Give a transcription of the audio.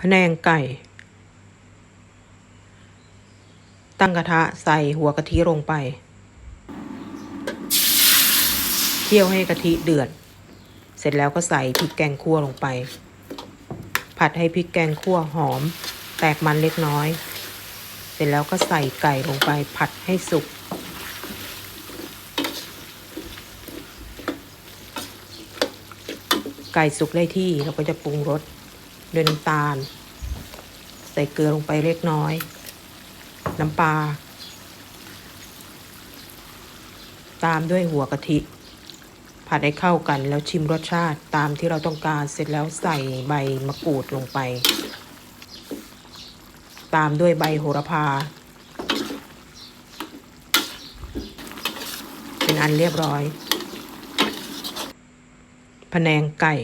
พะแนงไก่ ตั้งกระทะใส่หัวกะทิลงไป เคี่ยวให้กะทิเดือด เสร็จแล้วก็ใส่พริกแกงคั่วลงไป ผัดให้พริกแกงคั่วหอม แตกมันเล็กน้อย เสร็จแล้วก็ใส่ไก่ลงไปผัดให้สุกไก่สุกได้ที่เราก็จะปรุงรส ด้วยน้ำตาล ใส่เกลือลงไปเล็กน้อย น้ำปลา ตามด้วยหัวกะทิผัดให้เข้ากันแล้วชิมรสชาติตามที่เราต้องการเสร็จแล้วใส่ใบมะกรูดลงไป ตามด้วยใบโหระพา เป็นอันเรียบร้อยพะแนงไก่